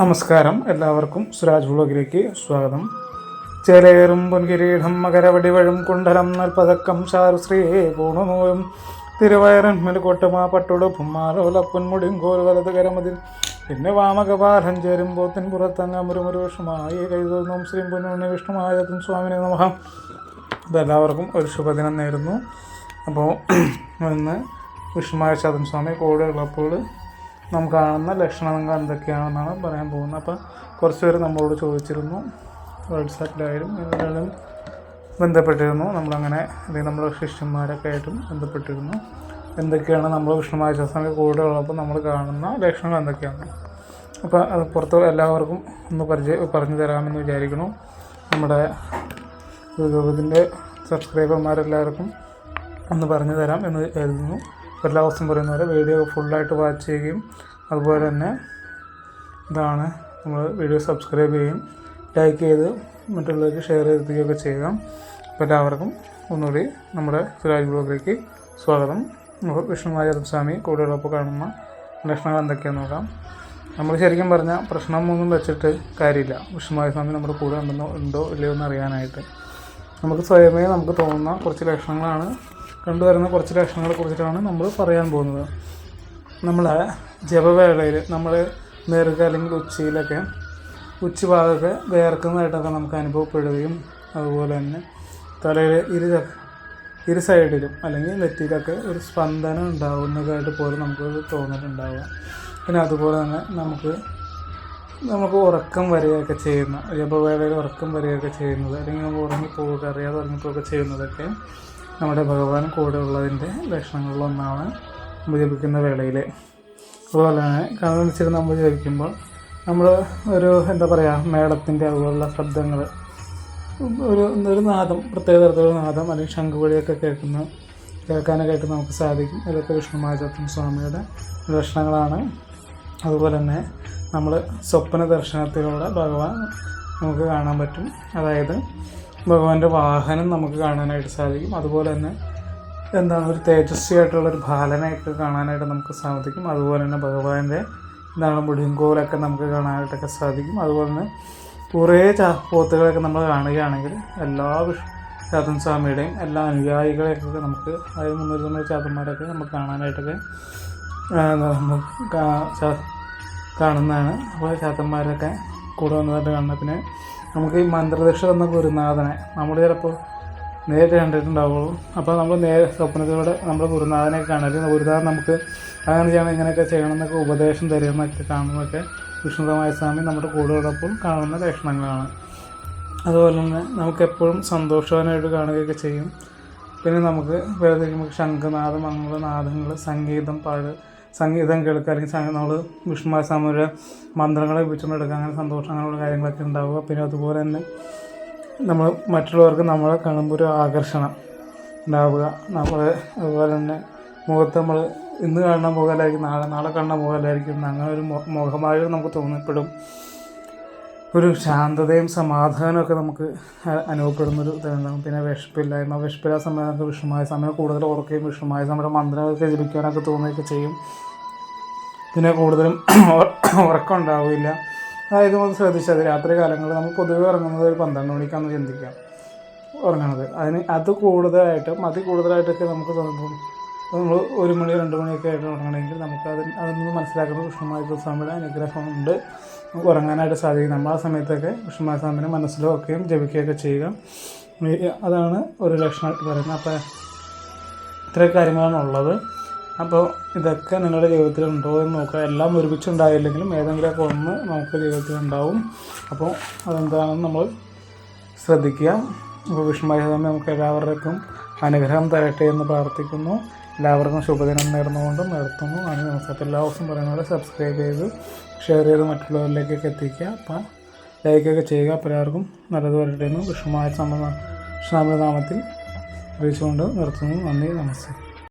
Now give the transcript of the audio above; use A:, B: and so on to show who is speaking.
A: നമസ്കാരം. എല്ലാവർക്കും സുരാജ് വ്ളോഗിലേക്ക് സ്വാഗതം. ചേലേറും പൊൻകിരീടം മകരവടിവഴും കുണ്ടലം നൽപതക്കം ശാരുശ്രീയെ പൂണുനോയും തിരുവയറൻ മെലുകൊട്ടുമാ പട്ടുടുപ്പും മാലോല പൊന്മുടിയും കോൽ വലത് കരമതിൽ. പിന്നെ വാമകപാലം ചേരും പോത്തിൻ പുറത്തങ്ങ മുരുമുരുഷമായി കൈതോന്നും ശ്രീ പൊന്നുണ്ണി വിഷ്ണുമായതും സ്വാമിനെ നമഹ അതെല്ലാവർക്കും ഒരു ശുഭദിനം നേരുന്നു. അപ്പോൾ ഇന്ന് വിഷ്ണുമായ ശതൻ സ്വാമി കൂടെ ഉള്ളപ്പോൾ നാം കാണുന്ന ലക്ഷണങ്ങൾ എന്തൊക്കെയാണെന്നാണ് പറയാൻ പോകുന്നത്. അപ്പോൾ കുറച്ച് പേര് നമ്മളോട് ചോദിച്ചിരുന്നു. വാട്സാപ്പിലായാലും ഇതിലും ബന്ധപ്പെട്ടിരുന്നു. നമ്മളങ്ങനെ അല്ലെങ്കിൽ നമ്മുടെ ശിഷ്യന്മാരൊക്കെ ആയിട്ടും ബന്ധപ്പെട്ടിരുന്നു. എന്തൊക്കെയാണ് നമ്മൾ ശാസ്ത്രങ്ങൾ കൂടെ ഉള്ളപ്പോൾ നമ്മൾ കാണുന്ന ലക്ഷണങ്ങൾ എന്തൊക്കെയാണ്? അപ്പോൾ അത് പുറത്ത് എല്ലാവർക്കും ഒന്ന് പരിചയ പറഞ്ഞു തരാമെന്ന് വിചാരിക്കുന്നു. നമ്മുടെ യൂട്യൂബിന്റെ സബ്സ്ക്രൈബർമാരെല്ലാവർക്കും ഒന്ന് പറഞ്ഞു തരാം എന്ന് കരുതുന്നു. എല്ലാ ദിവസവും പറയുന്ന പോലെ വീഡിയോ ഫുള്ളായിട്ട് വാച്ച് ചെയ്യുകയും അതുപോലെ തന്നെ ഇതാണ് നമ്മൾ വീഡിയോ സബ്സ്ക്രൈബ് ചെയ്യും ലൈക്ക് ചെയ്ത് മറ്റുള്ളവർക്ക് ഷെയർ ചെയ്തിരിക്കുകയൊക്കെ ചെയ്യുക അപ്പോൾ എല്ലാവർക്കും ഒന്നുകൂടി നമ്മുടെ സുരാജ് ബ്ലോഗിലേക്ക് സ്വാഗതം. നമുക്ക് വിഷ്ണുമായ സ്വാമി കൂടെയുള്ളപ്പോൾ കാണുന്ന ലക്ഷണങ്ങൾ എന്തൊക്കെയാണെന്ന് നോക്കാം. നമ്മൾ ശരിക്കും പറഞ്ഞാൽ പ്രശ്നമൊന്നും വെച്ചിട്ട് കാര്യമില്ല. വിഷ്ണുമായ സ്വാമി നമ്മുടെ കൂടെ ഉണ്ടെന്നോ ഉണ്ടോ ഇല്ലയോ എന്ന് അറിയാനായിട്ട്. നമുക്ക് സ്വയമേ നമുക്ക് തോന്നുന്ന കുറച്ച് ലക്ഷണങ്ങളാണ് കണ്ടുവരുന്ന കുറച്ച് ലക്ഷണങ്ങളെ കുറിച്ചിട്ടാണ് നമ്മൾ പറയാൻ പോകുന്നത്. നമ്മളെ ജപവേളയിൽ നമ്മൾ നേർക്ക് അല്ലെങ്കിൽ ഉച്ചയിലൊക്കെ ഉച്ചഭാഗമൊക്കെ വേർക്കുന്നതായിട്ടൊക്കെ നമുക്ക് അനുഭവപ്പെടുകയും അതുപോലെ തന്നെ തലയിൽ ഇരു ഇരു സൈഡിലും അല്ലെങ്കിൽ നെറ്റിയിലൊക്കെ ഒരു സ്പന്ദനം ഉണ്ടാകുന്നതായിട്ട് പോലും നമുക്ക് തോന്നിയിട്ടുണ്ടാവുക. പിന്നെ അതുപോലെ തന്നെ നമുക്ക് നമുക്ക് ഉറക്കം വരികയൊക്കെ ചെയ്യുന്ന ജപവേളയിൽ ഉറക്കം വരികയൊക്കെ ചെയ്യുന്നത് അല്ലെങ്കിൽ നമ്മൾ ഉറങ്ങിപ്പോവുക അറിയാതെ ഉറങ്ങിപ്പോവുക ചെയ്യുന്നതൊക്കെ നമ്മുടെ ഭഗവാൻ കൂടെ ഉള്ളതിന്റെ ലക്ഷണങ്ങളിലൊന്നാണ് നമ്മൾ ജപിക്കുന്ന വേളയിൽ. അതുപോലെ തന്നെ വെച്ചാൽ നമ്മൾ ജപിക്കുമ്പോൾ നമ്മൾ ഒരു എന്താ പറയുക മേളത്തിന്റെ അതുപോലുള്ള ശബ്ദങ്ങൾ ഒരു ഒരു നാദം പ്രത്യേക തരത്തിലുള്ള നാദം അല്ലെങ്കിൽ ശംഖുപൊഴിയൊക്കെ കേൾക്കുന്ന കേൾക്കാനൊക്കെ ആയിട്ട് നമുക്ക് സാധിക്കും. ഇതൊക്കെ വിഷ്ണുമാചത്വൻ സ്വാമിയുടെ ലക്ഷണങ്ങളാണ്. അതുപോലെ തന്നെ നമ്മൾ സ്വപ്ന ദർശനത്തിലൂടെ ഭഗവാൻ നമുക്ക് കാണാൻ പറ്റും. അതായത് ഭഗവാന്റെ വാഹനം നമുക്ക് കാണാനായിട്ട് സാധിക്കും. അതുപോലെ തന്നെ എന്താണ് ഒരു തേജസ്വിയായിട്ടുള്ള ഒരു ബാലനെയൊക്കെ കാണാനായിട്ട് നമുക്ക് സാധിക്കും. അതുപോലെ തന്നെ ഭഗവാന്റെ എന്താണ് മുടിങ്കോലൊക്കെ നമുക്ക് കാണാനായിട്ടൊക്കെ സാധിക്കും. അതുപോലെ തന്നെ കുറേ ചാപ്പോത്തുകളൊക്കെ നമ്മൾ കാണുകയാണെങ്കിൽ എല്ലാ ചാത്തൻ സ്വാമിയുടെയും എല്ലാ അനുയായികളെയൊക്കെ നമുക്ക് അതായത് മുന്നൂറ്റി തൊണ്ണൂറ് ചാത്തന്മാരൊക്കെ നമുക്ക് കാണാനായിട്ടൊക്കെ കാണുന്നതാണ്. അപ്പോൾ ചാത്തന്മാരൊക്കെ കൂടെ വന്നതായിട്ട് കാണുന്ന പിന്നെ നമുക്ക് ഈ മന്ത്രദക്ഷ തന്ന ഗുരുനാഥനെ നമ്മൾ ചിലപ്പോൾ നേരിട്ട് കണ്ടിട്ടുണ്ടാവുള്ളൂ. അപ്പോൾ നമ്മൾ നേരെ സ്വപ്നത്തിലൂടെ നമ്മുടെ ഗുരുനാഥനെ കാണരുത് ഗുരുനാഥൻ നമുക്ക് അങ്ങനെ ചെയ്യണം ഇങ്ങനെയൊക്കെ ചെയ്യണം എന്നൊക്കെ ഉപദേശം തരുമെന്നൊക്കെ കാണുന്നതൊക്കെ വിഷ്ണുതമായ സ്വാമി നമ്മുടെ കൂടെയോടൊപ്പം കാണുന്ന ലക്ഷണങ്ങളാണ്. അതുപോലെ തന്നെ നമുക്കെപ്പോഴും സന്തോഷവാനായിട്ട് കാണുകയൊക്കെ ചെയ്യും. പിന്നെ നമുക്ക് വേറെ ശംഖനാഥം അങ്ങനെയുള്ള നാദങ്ങൾ സംഗീതം പാട് സംഗീതം കേൾക്കുക അല്ലെങ്കിൽ നമ്മൾ വിഷ്ണുമാർ സ്വാമിയുടെ മന്ത്രങ്ങളെ ഉപയോഗിച്ചുകൊണ്ടെടുക്കുക അങ്ങനെ സന്തോഷം അങ്ങനെയുള്ള കാര്യങ്ങളൊക്കെ ഉണ്ടാവുക. പിന്നെ അതുപോലെ തന്നെ നമ്മൾ മറ്റുള്ളവർക്ക് നമ്മളെ കാണുമ്പോൾ ഒരു ആകർഷണം ഉണ്ടാവുക. നമ്മൾ അതുപോലെ തന്നെ മുഖത്ത് നമ്മൾ ഇന്ന് കാണുന്ന മുഖമല്ലായിരിക്കും നാളെ നാളെ കാണുന്ന മുഖമല്ലായിരിക്കും അങ്ങനെ ഒരു മുഖമായി നമുക്ക് തോന്നപ്പെടും. ഒരു ശാന്തതയും സമാധാനമൊക്കെ നമുക്ക് അനുഭവപ്പെടുന്നൊരു ഇതുണ്ടാകും പിന്നെ വിഷപ്പില്ലായ്മ വിഷപ്പില്ലാ സമയം വിഷമമായ സമയം കൂടുതൽ ഓർക്കുകയും വിഷമായ സമയം മന്ത്രമൊക്കെ ജപിക്കാനൊക്കെ തോന്നുകയൊക്കെ ചെയ്യും. പിന്നെ കൂടുതലും ഉറക്കം ഉണ്ടാവില്ല അതായത് നമ്മൾ ശ്രദ്ധിച്ചത് രാത്രി കാലങ്ങളിൽ നമ്മൾ പൊതുവെ ഉറങ്ങുന്നത് ഒരു പന്ത്രണ്ട് മണിക്കാന്ന് ചിന്തിക്കാം. ഉറങ്ങണത്. അതിന് അത് കൂടുതലായിട്ടും അതി കൂടുതലായിട്ടൊക്കെ നമുക്ക് തോന്നുമ്പോൾ നമ്മൾ ഒരു മണി രണ്ട് മണിയൊക്കെ ആയിട്ട് ഉറങ്ങണമെങ്കിൽ നമുക്ക് അത് അതിൽ മനസ്സിലാക്കുന്ന മനസ്സിലാക്കുന്നത് വിഷ്ണുമായ സ്വാമിയുടെ അനുഗ്രഹമുണ്ട് ഉറങ്ങാനായിട്ട് സാധിക്കും. നമ്മൾ ആ സമയത്തൊക്കെ വിഷ്ണുമാസാമിനെ മനസ്സിലോ ഒക്കെയും ജപിക്കുകയൊക്കെ ചെയ്യുക. അതാണ് ഒരു ലക്ഷണമായിട്ട് പറയുന്നത്. അപ്പോൾ ഇത്ര കാര്യങ്ങളാണ് ഉള്ളത്. അപ്പോൾ ഇതൊക്കെ നിങ്ങളുടെ ജീവിതത്തിൽ ഉണ്ടോ എന്ന് നോക്കുക. എല്ലാം ഒരുമിച്ച് ഉണ്ടായില്ലെങ്കിലും ഏതെങ്കിലുമൊക്കെ ഒന്ന് നമുക്ക് ജീവിതത്തിൽ ഉണ്ടാവും. അപ്പോൾ അതെന്താണെന്ന് നമ്മൾ ശ്രദ്ധിക്കുക. അപ്പോൾ വിഷ്ണുമായ നമുക്ക് എല്ലാവർക്കും അനുഗ്രഹം തരട്ടെ എന്ന് പ്രാർത്ഥിക്കുന്നു. എല്ലാവർക്കും ശുഭദിനം നേർന്നുകൊണ്ട് നിർത്തുന്നു. അതിന് നമസ്കാരം. എല്ലാ ദിവസവും പറയുന്നവരെ സബ്സ്ക്രൈബ് ചെയ്ത് ഷെയർ ചെയ്ത് മറ്റുള്ളവരിലേക്കൊക്കെ എത്തിക്കുക. അപ്പം ലൈക്കൊക്കെ ചെയ്യുക. അപ്പോൾ നല്ലത് വരട്ടെ എന്ന് വിഷമായ സമ നാമത്തിൽ അറിയിച്ചുകൊണ്ട് നിർത്തുന്നു. നന്ദി നമസ്തേ